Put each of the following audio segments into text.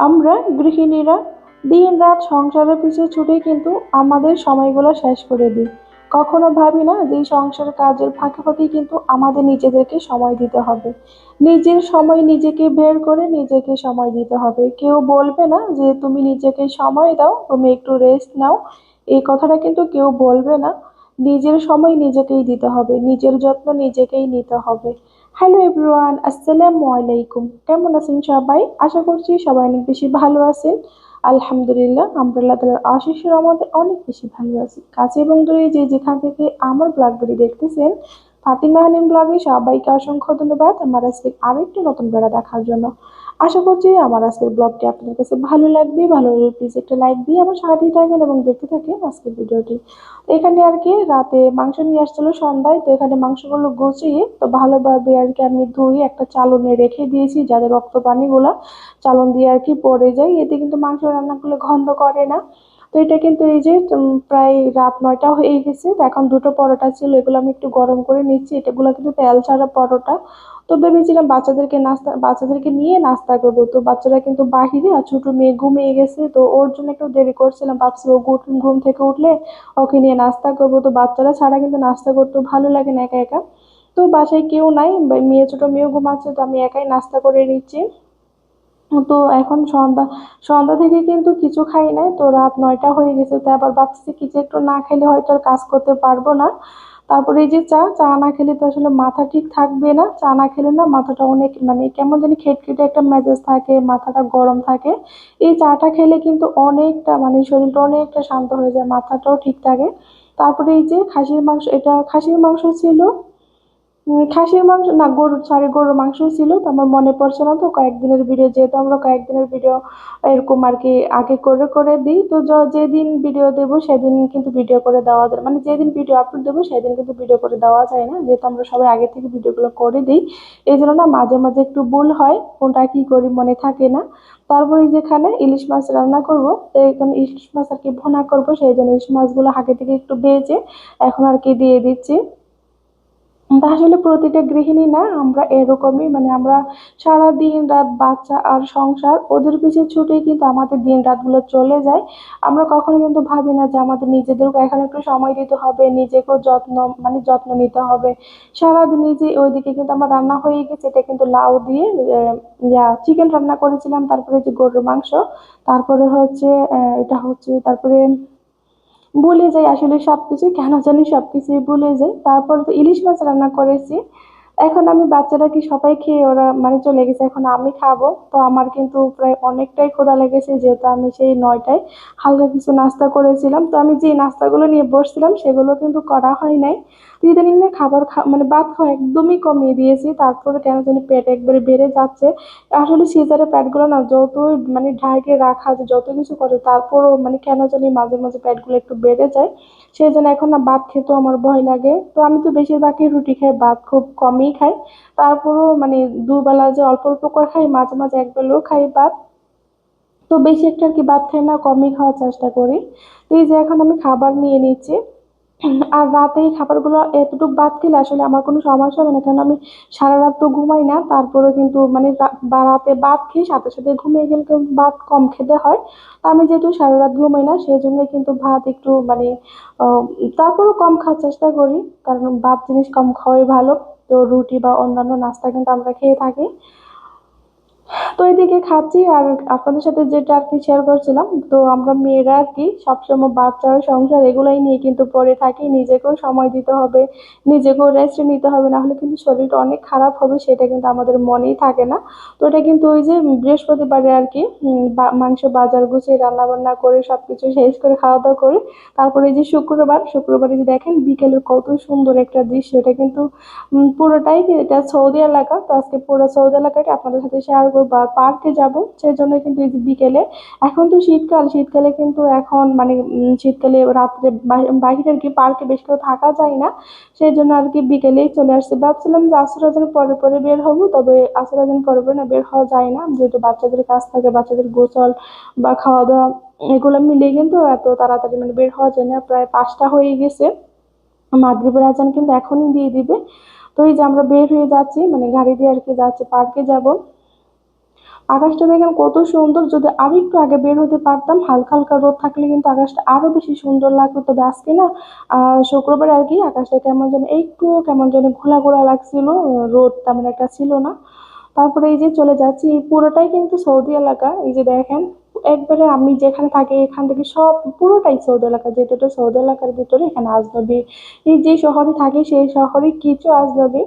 আমরা গৃহিণীরা দিন রাত সংসারের পিছিয়ে ছুটে কিন্তু আমাদের সময়গুলো শেষ করে দিই। কখনো ভাবি না যে এই সংসারের কাজের ফাঁকে ফাঁকে কিন্তু আমাদের নিজেদেরকে সময় দিতে হবে। নিজের সময় নিজেকে বের করে নিজেকে সময় দিতে হবে। কেউ বলবে না যে তুমি নিজেকে সময় দাও, তুমি একটু রেস্ট নাও। এই কথাটা কিন্তু কেউ বলবে না। নিজের সময় নিজেকেই দিতে হবে। নিজের যত্ন নিজেকেই নিতে হবে। হ্যালো এভরিওয়ান আসসালামু আলাইকুম কেমন আছেন সবাই? আশা করছি সবাই অনেক বেশি ভালো আছেন। আলহামদুলিল্লাহ, আমরা আল্লাহ তালার আশিসের আমাদের অনেক বেশি ভালো আছি। কাছে এবং দূরে যে যেখান থেকে আমার ব্লগগুলি দেখতেছেন, ফাতিমা হানিম ব্লগে সবাইকে অসংখ্য ধন্যবাদ। আমার আজকে আরেকটি নতুন বেড়া দেখার জন্য। আশা করছি আমার আজকের ব্লগটি আপনাদের কাছে ভালো লাগবে, ভালো লাগলে প্লিজ একটা লাইক দিয়ে আমার সাথেই থাকেন এবং দেখতে থাকেন আজকের ভিডিওটি। তো এখানে আর কি, রাতে মাংস নিয়ে আসছিল সন্ধ্যায়, তো এখানে মাংসগুলো গুছিয়ে, তো ভালোভাবে আর কি আমি ধুই একটা চালনে রেখে দিয়েছি যাদের রক্ত পানিগুলো চালন দিয়ে আর কি পড়ে যায়। এতে কিন্তু মাংস রান্নাগুলো গন্ধ করে না। তো এটা কিন্তু এই যে প্রায় রাত নয়টা হয়ে গেছে। তো এখন দুটো পরোটা ছিল, এগুলো আমি একটু গরম করে নিচ্ছি। এটাগুলো কিন্তু তেল ছাড়া পরোটা। তো ভেবেছিলাম বাচ্চাদেরকে নাস্তা, বাচ্চাদেরকে নিয়ে নাস্তা করব। তো বাচ্চারা কিন্তু বাহিরে আর ছোট মেয়ে ঘুমিয়ে গেছে। তো ওর জন্য একটু দেরি করছিলাম। ভাবছি ও ঘুম থেকে উঠলে ওকে নিয়ে নাস্তা করব। তো বাচ্চারা ছাড়া কিন্তু নাস্তা করতে ভালো লাগে না একা একা। তো বাসায় কেউ নাই মেয়ে, ছোটো মেয়েও ঘুমাচ্ছে। তো আমি একাই নাস্তা করে নিচ্ছি। তো এখন সন্ধ্যা সন্ধ্যা থেকে কিন্তু কিছু খাই নাই, তো রাত নয়টা হয়ে গেছে, তো আবার ভাবছি কিছু একটু না খেলে হয়তো আর কাজ করতে পারব না। তারপরে এই যে চা চা না খেলে তো আসলে মাথা ঠিক থাকবে না, চা না খেলে না মাথাটা অনেক মানে কেমন জানি খেটখেটে একটা মেজাজ থাকে, মাথাটা গরম থাকে। এই চাটা খেলে কিন্তু অনেকটা মানে শরীরটা অনেকটা শান্ত হয়ে যায়, মাথাটাও ঠিক থাকে। তারপরে এই যে খাসির মাংস, এটা খাসির মাংস ছিল খাসির মাংস, না, গরুর, সরি গরুর মাংস ছিল, তো আমার মনে পড়ছে না তো, কয়েকদিনের ভিডিও যেহেতু আমরা কয়েকদিনের ভিডিও এরকম আর কি আগে করে করে দিই, তো যেদিন ভিডিও দেবো সেদিন কিন্তু ভিডিও করে দেওয়া যায় মানে যেদিন ভিডিও আপলোড দেবো সেদিন কিন্তু ভিডিও করে দেওয়া যায় না, যেহেতু আমরা সবাই আগে থেকে ভিডিওগুলো করে দিই, এই জন্য না মাঝে মাঝে একটু ভুল হয়, কোনটা কী করি মনে থাকে না, তারপরে যেখানে ইলিশ মাছ রান্না করব, তো এখানে ইলিশ মাছ আর কি ভোনা করব, সেই জন্য ইলিশ মাছগুলো আগে থেকে একটু ভেজে এখন আর কি দিয়ে দিচ্ছি। আসলে প্রতিটা গৃহিণী না, আমরা এরকমই মানে আমরা সারা দিন রাত বাচ্চা আর সংসার, ওদের পিছিয়ে ছুটেই কিন্তু আমাদের দিন রাতগুলো চলে যায়। আমরা কখনো কিন্তু ভাবি না যে আমাদের নিজেদেরকে এখন একটু সময় দিতে হবে, নিজেকেও যত্ন মানে যত্ন নিতে হবে। সারাদিন নিজে ওইদিকে কিন্তু আমার রান্না হয়ে গেছে, এটা কিন্তু লাউ দিয়ে ইয়া চিকেন রান্না করেছিলাম, তারপরে যে গরুর মাংস, তারপরে হচ্ছে এটা হচ্ছে, তারপরে ভুলে যাই আসলে সব কিছু কেন জানি সব কিছুই ভুলে যাই তারপর তো ইলিশ মাছ রান্না করেছি। এখন আমি বাচ্চারা কি সবাই খেয়ে ওরা মানে চলে গেছে, এখন আমি খাব। তো আমার কিন্তু প্রায় অনেকটাই ক্ষুধা লেগেছে, যেহেতু আমি সেই নয়টায় হালকা কিছু নাস্তা করেছিলাম। তো আমি যে নাস্তাগুলো নিয়ে বসছিলাম, সেগুলো কিন্তু করা হয় নাই। ইদানিং না খাবার খা মানে ভাত খাওয়া একদমই কমিয়ে দিয়েছি, তারপরে কেন জানি পেট একবারে বেড়ে যাচ্ছে। আসলে সিজারের প্যাটগুলো না যতই মানে ঢাকে রাখা যে যত কিছু করে, তারপরও মানে কেন জানি মাঝে মাঝে প্যাটগুলো একটু বেড়ে যায়। সেই জন্য এখন না ভাত খেতেও আমার ভয় লাগে। তো আমি তো বেশিরভাগই রুটি খাই, ভাত খুব কমই খাই। তারপরও মানে দুবেলা যে অল্প অল্প করে খাই, মাঝে মাঝে এক বেলাও খাই ভাত। তো বেশি একটা আর কি ভাত খাই না, কমই খাওয়ার চেষ্টা করি। এই যে এখন আমি খাবার নিয়ে নিচ্ছি। আর রাতে এই খাবারগুলো এতটুকু বাদ খেলে আসলে আমার কোনো সমস্যা হবে না। কারণ আমি সারা রাত তো ঘুমাই না, তারপরেও কিন্তু মানে রাতে ভাত খেয়ে সাথে সাথে ঘুমিয়ে গেলে কিন্তু ভাত কম খেতে হয়। তো আমি যেহেতু সারা রাত ঘুমাই না সেই জন্যই কিন্তু ভাত একটু মানে তারপরেও কম খাওয়ার চেষ্টা করি। কারণ ভাত জিনিস কম খাওয়াই ভালো। তো রুটি বা অন্যান্য নাস্তা কিন্তু আমরা খেয়ে থাকি। তো এদিকে খাচ্ছি আর আপনাদের সাথে যেটা আর কি শেয়ার করছিলাম, তো আমরা মেয়েরা আর কি সবসময় বাচ্চা সংসার এগুলাই নিয়ে কিন্তু পড়ে থাকি। নিজেকেও সময় দিতে হবে, নিজেকেও রেস্ট নিতে হবে, না হলে কিন্তু শরীরটা অনেক খারাপ হবে, সেটা কিন্তু আমাদের মনেই থাকে না। তো এটা কিন্তু ওই যে বৃহস্পতিবারে আর কি মাংস বাজার গুছিয়ে রান্না বান্না করে সব কিছু শেষ করে খাওয়া দাওয়া করে, তারপরে এই যে শুক্রবার, শুক্রবারে যে দেখেন বিকেলের কত সুন্দর একটা দৃশ্য, এটা কিন্তু পুরোটাই এটা সৌদি এলাকা, তো আজকে পুরো সৌদি এলাকাটা আপনাদের সাথে শেয়ার বা পার্কে যাব সেই জন্য কিন্তু এই বিকেলে। এখন তো শীতকাল, শীতকালে কিন্তু এখন মানে শীতকালে রাত্রে বাইরে আর কি পার্কে বেশ কেউ থাকা যায় না। সেই জন্য আর কি বিকেলেই চলে আসছে। ভাবছিলাম যে আসর আজান পরে পরে বের হব, তবে আসর আজান পরে পরে না বের হওয়া যায় না। যেহেতু বাচ্চাদের কাজ থাকে, বাচ্চাদের গোসল বা খাওয়া দাওয়া এগুলো মিলিয়ে কিন্তু এত তাড়াতাড়ি মানে বের হওয়া যায় না। প্রায় পাঁচটা হয়ে গেছে। মাগরিবের আজান কিন্তু এখনই দিয়ে দিবে। তো এই যে আমরা বের হয়ে যাচ্ছি মানে গাড়ি দিয়ে আর কি যাচ্ছি পার্কে যাব। আকাশটা দেখেন কত সুন্দর। যদি আর একটু আগে বের হতে পারতাম, হালকা হালকা রোদ থাকলে কিন্তু আকাশটা আরও বেশি সুন্দর লাগতো। তবে আজকে না শুক্রবার আর কি আকাশটা কেমন যেন একটু কেমন যেন ঘোলা ঘোলা লাগছিল, রোদ তেমন একটা ছিল না। তারপরে এই যে চলে যাচ্ছি, এই পুরোটাই কিন্তু সৌদি এলাকা। এই যে দেখেন, একবারে আমি যেখানে থাকি, এখান থেকে সব পুরোটাই সৌদি এলাকা। যেহেতু সৌদি এলাকার ভিতরে, এখানে আজনবী, এই যে শহরে থাকি, সেই শহরে কিছু আজনবী।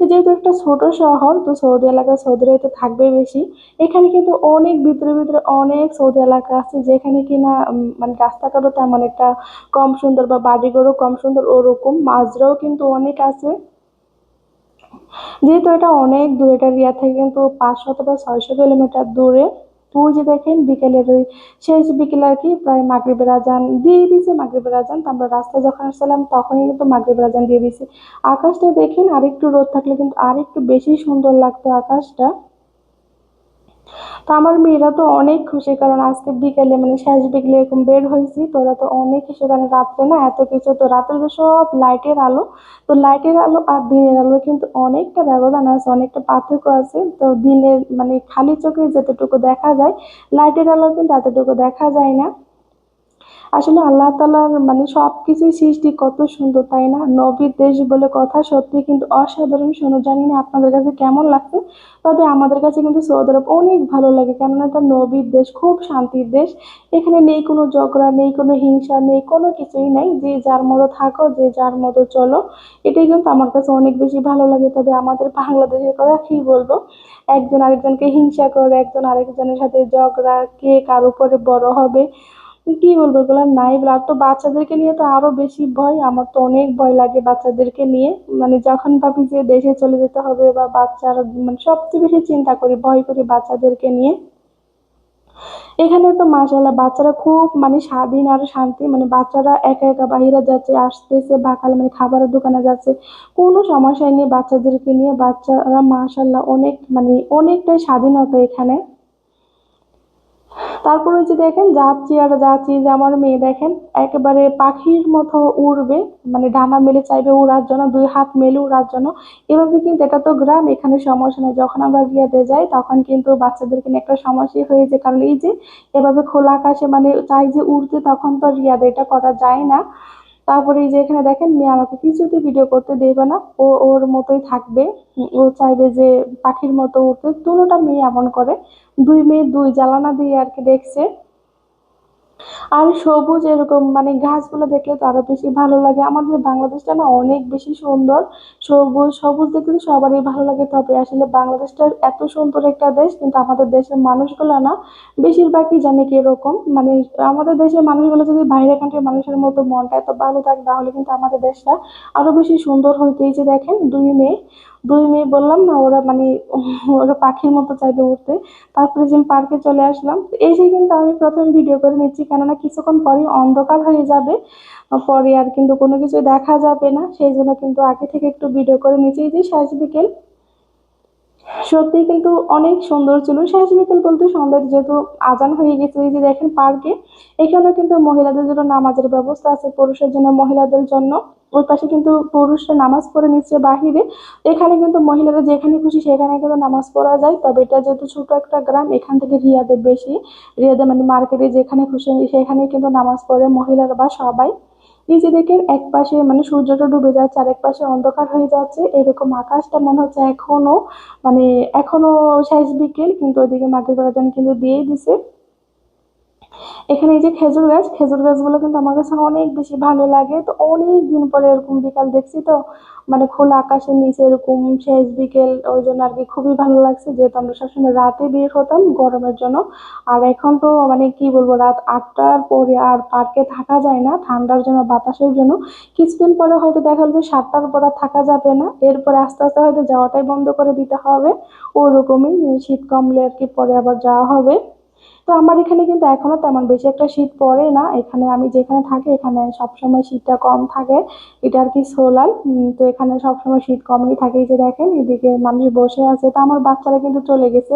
তো যেহেতু একটা ছোট শহর, তো সৌদি এলাকায় সৌদিরাই তো থাকবেই বেশি। এখানে কিন্তু অনেক ভিতরে ভিতরে অনেক সৌদি এলাকা আছে, যেখানে কিনা মানে রাস্তাঘাটও তেমন একটা কম সুন্দর বা বাড়িঘরও কম সুন্দর ওরকম মাজরাও কিন্তু অনেক আছে। যেহেতু এটা অনেক দূরে, এটা রিয়া থেকে কিন্তু পাঁচশো বা ছয়শো কিলোমিটার দূরে। তো দেখেন, বিকেলের ওই শেষ বিকেলে আর কি, প্রায় মাগরীবের আজান দিয়ে দিয়েছে মাগরীবের আজান তো আমরা রাস্তায় যখন আসছিলাম, তখনই কিন্তু মাগরীবের আজান দিয়ে দিয়েছে আকাশটা দেখেন আরেকটু রোদ থাকলে কিন্তু আরেকটু বেশি সুন্দর লাগতো আকাশটা। তো আমার মেয়েরা তো অনেক খুশি, কারণ আজকে বিকেলে মানে শেষ বিকেলে এরকম বের হয়েছি, তোরা তো অনেক কিছু কারণ রাত্রে না এত কিছু, তো রাতের তো সব লাইটের আলো, তো লাইটের আলো আর দিনের আলো কিন্তু অনেকটা ব্যবধান আছে, অনেকটা পার্থক্য আছে। তো দিনের মানে খালি চোখে যতটুকু দেখা যায়, লাইটের আলো কিন্তু এতটুকু দেখা যায় না। আসলে আল্লাহ তালার মানে সব কিছুই সৃষ্টি কত সুন্দর, তাই না? নবীর দেশ বলে কথা সত্যি কিন্তু অসাধারণ শোনো, জানি না আপনাদের কাছে কেমন লাগছে, তবে আমাদের কাছে কিন্তু সৌদি আরব অনেক ভালো লাগে, কেননা এটা নবীর দেশ, খুব শান্তির দেশ। এখানে নেই কোনো ঝগড়া, নেই কোনো হিংসা, নেই কোনো কিছুই নাই, যে যার মতো থাকো, যে যার মতো চলো। এটাই কিন্তু আমার কাছে অনেক বেশি ভালো লাগে, তবে আমাদের বাংলাদেশের কথা কি বলব? একজন আরেকজনকে হিংসা করে, একজন আরেকজনের সাথে ঝগড়া, কে কার উপরে বড় হবে কি বলব এগুলো নাই আর তো বাচ্চাদেরকে নিয়ে তো আরও বেশি ভয়, আমার তো অনেক ভয় লাগে বাচ্চাদেরকে নিয়ে। মানে যখন ভাবি যে দেশে চলে যেতে হবে বা বাচ্চার মানে সবচেয়ে বেশি চিন্তা করি, ভয় করি বাচ্চাদেরকে নিয়ে। এখানে তো মাশাআল্লাহ বাচ্চারা খুব মানে স্বাধীন আর শান্তি মানে বাচ্চারা একা একা বাইরে যাচ্ছে, আসতেছে বা খালি মানে খাবারের দোকানে যাচ্ছে। কোনো সমস্যাই নেই বাচ্চাদেরকে নিয়ে। বাচ্চারা মাশাআল্লাহ অনেক মানে অনেকটাই স্বাধীনতা এখানে। তারপর যে দেখেন যাচ্ছি আর যাচ্ছি যে আমার মেয়ে দেখেন, একেবারে পাখির মতো উড়বে মানে ডানা মেলে চাইবে উড়ার জন্য, দুই হাত মেলে উড়ার জন্য। এভাবে কিন্তু এটা তো গ্রাম, এখানে সমস্যা নেই। যখন আমরা বিয়াতে যাই, তখন কিন্তু বাচ্চাদেরকে নিয়ে একটা সমস্যা হয়েছে কারণ এই যে, এভাবে খোলা আকাশে মানে চাই যে উড়তে, তখন তো রিয়াদে এটা করা যায় না। তারপরে এই যে এখানে দেখেন, মেয়ে আমাকে কিছুতে ভিডিও করতে দেবে না। ও, ওর মতোই থাকবে। ও চাইবে যে পাখির মতো উঠতে দুটোটা মেয়ে এমন করে। দুই মেয়ে দুই জালানা দিয়ে আর কি দেখছে। আর সবুজ এরকম মানে গাছগুলো দেখলে তো আরও বেশি ভালো লাগে। আমাদের বাংলাদেশটা না অনেক বেশি সুন্দর। সবুজ সবুজ দেখতে তো সবারই ভালো লাগে। তবে আসলে বাংলাদেশটা এত সুন্দর একটা দেশ, কিন্তু আমাদের দেশের মানুষগুলো না বেশিরভাগই জানে কি এরকম। মানে আমাদের দেশের মানুষগুলো যদি বাইরের কান্ট্রির মানুষের মতো মনটা এত ভালো থাকে, তাহলে কিন্তু আমাদের দেশটা আরও বেশি সুন্দর হইতো। এই যে দেখেন, দুই মেয়ে দুই মেয়ে বললাম না, ওরা মানে ওরা পাখির মতো চাইবে উঠতে তারপরে যে পার্কে চলে আসলাম এই যে কিন্তু আমি প্রথম ভিডিও করে নিচ্ছি কেননা কিছুক্ষণ পরে অন্ধকার হয়ে যাবে, পরে আর কিন্তু কোনো কিছু দেখা যাবে না। সেই জন্য কিন্তু আগে থেকে একটু ভিডিও করে নিচ্ছি এই যে শেষ বিকেল। সত্যি কিন্তু অনেক সুন্দর ছিল। শেষ বিকেল বলতে সন্ধ্যার যেহেতু আজান হয়ে গেছে যে দেখেন পার্কে, এখানেও কিন্তু মহিলাদের জন্য নামাজের ব্যবস্থা আছে, পুরুষের জন্য, মহিলাদের জন্য। ওই পাশে কিন্তু পুরুষরা নামাজ পড়ে নিচ্ছে বাহিরে। এখানে কিন্তু মহিলারা যেখানে খুশি সেখানে কিন্তু নামাজ পড়া যায়। তবে এটা যেহেতু ছোট একটা গ্রাম, এখান থেকে রিয়াদে বেশি। রিয়াদে মানে মার্কেটে যেখানে খুশি সেখানে কিন্তু নামাজ পড়ে মহিলারা বা সবাই। যে দেখেন এক পাশে মানে সূর্যটা ডুবে যাচ্ছে আর এক পাশে অন্ধকার হয়ে যাচ্ছে, এরকম আকাশটা মনে হচ্ছে এখনও মানে এখনও শেষ বিকেল, কিন্তু ওইদিকে মাটির আজান কিন্তু দিয়েই দিছে। এখানে এই যে খেজুর গাছ, খেজুর গাছগুলো কিন্তু আমার কাছে অনেক বেশি ভালো লাগে। তো অনেক দিন পরে এরকম বিকাল দেখছি তো মানে খোলা আকাশের নিচে এরকম শেষ বিকেল, ওই জন্য আর কি খুবই ভালো লাগছে। যেহেতু আমরা সবসময় রাতে বের হতাম গরমের জন্য। আর এখন তো মানে কি বলব, রাত আটটার পরে আর পার্কে থাকা যায় না, ঠান্ডার জন্য, বাতাসের জন্য। কিছুদিন পরে হয়তো দেখা যাবে সাতটার পর আর থাকা যাবে না। এরপরে আস্তে আস্তে হয়তো যাওয়াটাই বন্ধ করে দিতে হবে। ওরকমই শীত কমলে আর কি পরে আবার যাওয়া হবে। তো আমার এখানে কিন্তু এখনও তেমন বেশি একটা শীত পড়ে না। এখানে আমি যেখানে থাকি, এখানে সবসময় শীতটা কম থাকে। এটা আর কি সোলার তো এখানে সবসময় শীত কমই থাকে যে দেখেন, এদিকে মানুষ বসে আছে। তো আমার বাচ্চারা কিন্তু চলে গেছে।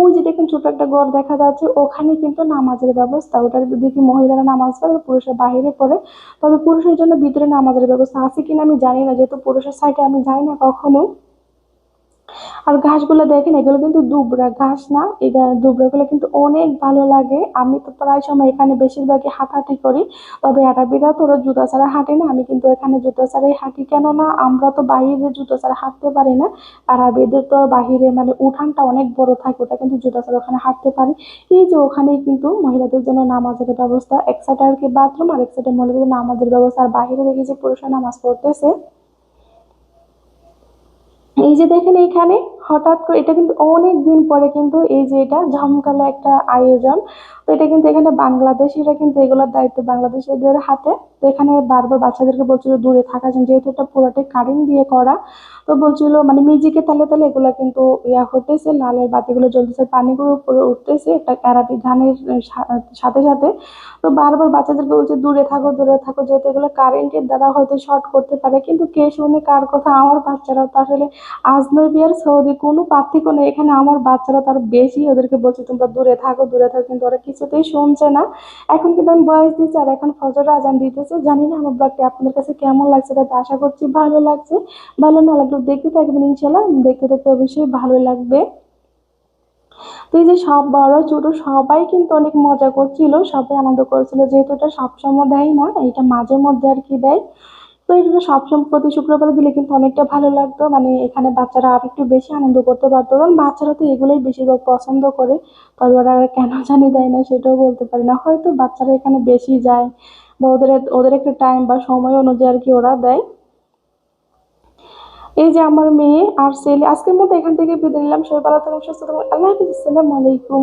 ওই যে দেখেন ছোট একটা ঘর দেখা যাচ্ছে, ওখানে কিন্তু নামাজের ব্যবস্থা। ওটার দেখি মহিলারা নামাজ পড়ে পুরুষের বাইরে পড়ে। তবে পুরুষের জন্য ভিতরে নামাজের ব্যবস্থা আছে কিনা আমি জানি না। যেহেতু পুরুষের সাইডে আমি যাই না কখনো। আর ঘাসগুলো দেখেন, এগুলো কিন্তু দুবরা ঘাস না। এই দুবরাগুলো কিন্তু অনেক ভালো লাগে। আমি তো প্রায় সময় এখানে বেশিরভাগই হাঁটাহাঁটি করি। তবে আরবিরা তো ওরা জুতা ছাড়া হাঁটে না। আমি কিন্তু এখানে জুতা ছাড়াই হাঁটি। কেননা আমরা তো বাইরে জুতা ছাড়া হাঁটতে পারি না। আরবিদের তো বাহিরে মানে উঠানটা অনেক বড় থাকে। ওটা কিন্তু জুতা ছাড়া ওখানে হাঁটতে পারি। এই যে ওখানেই কিন্তু মহিলাদের জন্য নামাজের ব্যবস্থা। এক সাইডে আর কি বাথরুম আর এক সাইডে মহিলাদের নামাজের ব্যবস্থা। আর বাইরে দেখি যে পুরুষরা নামাজ পড়তেছে। এই যে দেখেন এইখানে হঠাৎ করে, এটা কিন্তু অনেক দিন পরে কিন্তু এই যে এটা জমকালো একটা আয়োজন। তো এটা কিন্তু এখানে বাংলাদেশিরা কিন্তু এগুলোর দায়িত্ব বাংলাদেশিদের হাতে। তো এখানে বারবার বাচ্চাদেরকে বলছিল দূরে থাকার জন্য যেহেতু এটা পুরোটাই কারেন্ট দিয়ে করা। তো বলছিল মানে মিউজিকে তালে তালে এগুলো কিন্তু ইয়া হতেছে, লালের বাতিগুলো জ্বলতেছে পানিগুলো উপরে উঠতেছে, একটা আরবি গানের সাথে সাথে। তো বারবার বাচ্চাদেরকে বলছে, দূরে থাকো দূরে থাকো, যেহেতু এগুলো কারেন্টের দ্বারা হয়তো শর্ট করতে পারে। কিন্তু কে শুনে, কার কথা, আমার বাচ্চারাও তো আসলে আজনবী আর সৌদি, কোনো পার্থক্য নেই। এখানে আমার বাচ্চারা তার বেশি ওদেরকে বলছে, তোমরা দূরে থাকো দূরে থাকো। কিন্তু ওরা কিছুতেই শুনছে না। এখন কিন্তু আমি বয়স দিচ্ছি আর এখন ফজর আজান দিতেছে। জানি না আমার ব্লগটি আপনাদের কাছে কেমন লাগছে তাতে আশা করছি ভালো লাগছে। ভালো না লাগলেও দেখতে থাকবেন ইনশাল্লাহ দেখতে দেখতে অবশ্যই ভালো লাগবে। তো এই যে সব বড়, ছোট সবাই কিন্তু অনেক মজা করছিল, সবাই আনন্দ করছিল। যেহেতু এটা সবসময় দেয় না, এটা মাঝে মধ্যে আর কি দেয়। তো এটা সবসময় প্রতি শুক্রবারে দিলে কিন্তু অনেকটা ভালো লাগতো। মানে এখানে বাচ্চারা আর একটু বেশি আনন্দ করতে পারতো। কারণ বাচ্চারা তো এগুলোই বেশিরভাগ পছন্দ করে। তবে ওরা কেন জানি দেয় না, সেটাও বলতে পারি না। হয়তো বাচ্চারা এখানে বেশি যায় বা ওদের ওদের একটা টাইম বা সময় অনুযায়ী আর কি ওরা দেয়। এই যে আমার মেয়ে আর ছেলে, আজকের মতো এখান থেকে বিদায় নিলাম। সবাই ভালো থাকুন, সুস্থ থাকুন। আল্লাহ হাফিজ, আসসালামু আলাইকুম।